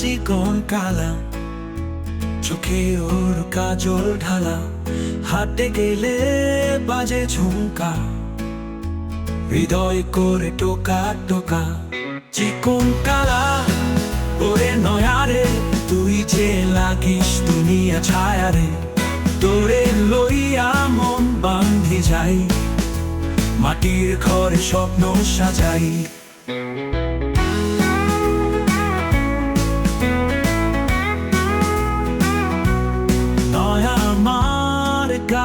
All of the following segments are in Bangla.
চিকন কালা চোখে ওর কাজল ঢালা হাঁটে গেলে বাজে ঝুমকা হৃদয় করে টোকা টোকা চিকন কালা ওরে নয়ারে তুই যে লাগিস দুনিয়া ছায়ারে তোরে লইয়া মন বান্ধি যাই মাটির ঘরে স্বপ্ন সাজাই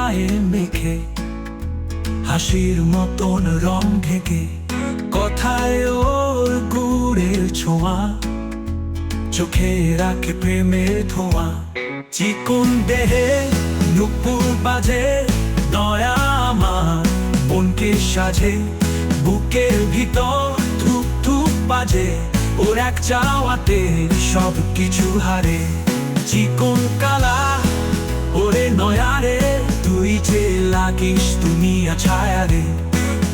গায়ে মেখে, হাসির মতন রং ঢেকে, কথায় ওর গুড়ের ছোঁয়া, চোখে রাখে প্রেমের ধোঁয়া। চিকন দেহে নুপুর বাজে নয়া আমার মনকে সাজে, বুকের ভিতর ধুপ ধুপ বাজে, ওর এক চাওয়াতে সব কিছু হারে। চিকন কালা লাগিস দুনিয়া ছায়ারে।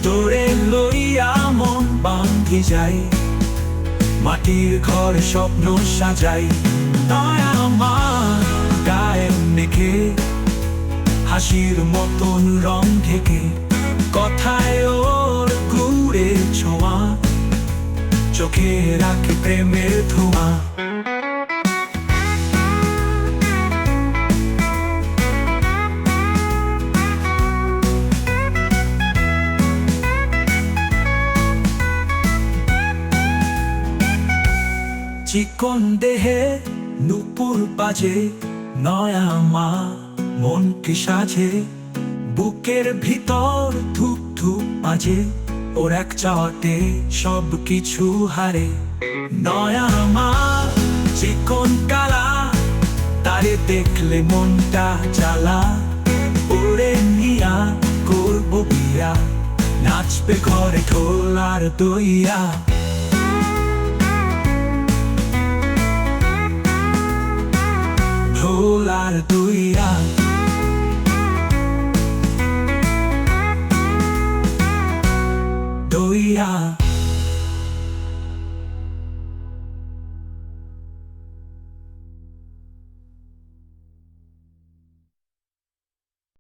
তোরে লইয়া মন বান্ধি যাই মাটির ঘর স্বপ্ন সাজাই। নয়া আমার গায়ে মেখে হাসির মতন রং ঢেকে। কথায় ওর গুড়ে ছোঁয়া। চোখে রাখে প্রেমের ধোঁয়া। চিকন দেহে নুপুর বাজে, নয়া মা মনকে সাজে। বুকের ভিতর ধুপ ধুপ বাজে ওর এক চাওয়াতে সব কিছু হারে। নয়া মা, চিকন কালা, তারে দেখলে মনটা জ্বালা। ওরে নিয়া করব বিয়া, নাচবে ঘরে ঢোল আর দইয়া। আর দুইয়া